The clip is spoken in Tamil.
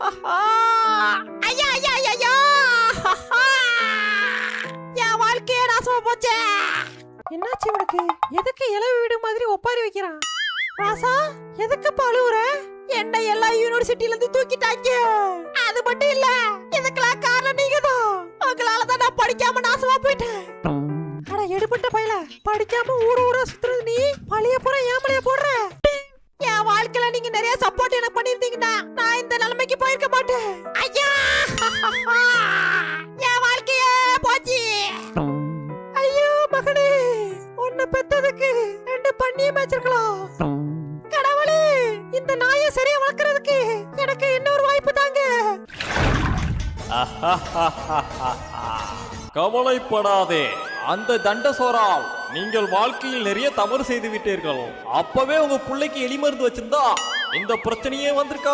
ஐயா ஐயா ஐயா, ஐயா. என் வாழ்க்கையே நாசமா போச்சே. என்னாச்சு இவனுக்கு எதுக்கு இளவு வீடு மாதிரி ஒப்பாரி வைக்கிறான்? ராசா எதுக்குப்பா அழுவுற? என்ன எல்லா யூனிவர்சிட்டில இருந்து தூக்கிட்டாங்க. அது மட்டும் இல்ல இதுக்கெல்லாம் காரணம் நீங்க தான் உங்களால தான் நான் படிக்காம நாசமா போயிட்டேன். அட எடுபட்ட பையல படிக்காம ஊர் ஊரா சுத்துறது நீ? பழைய பூரா ஏமலைய போடுற? என் வாழ்க்கையில நீங்க நிறைய சப்போர்ட் எனக்கு பண்ணிருந்தீங்கன்னா வளர்க்கறதுக்கு ரெண்டு பண்ணியும் வச்சிருக்கலாம். கடவுளே இந்த நாயை சரியா வளர்க்கறதுக்கு எனக்கு இன்னொரு வாய்ப்பு தாங்க. கவலைப்படாதே. அந்த தண்டசோரால் நீங்கள் வாழ்க்கையில் நிறைய தவறு செய்து விட்டீர்கள். அப்பவே உங்க பிள்ளைக்கு எலி மருந்து வச்சிருந்தா இந்த பிரச்சனையே வந்திருக்கா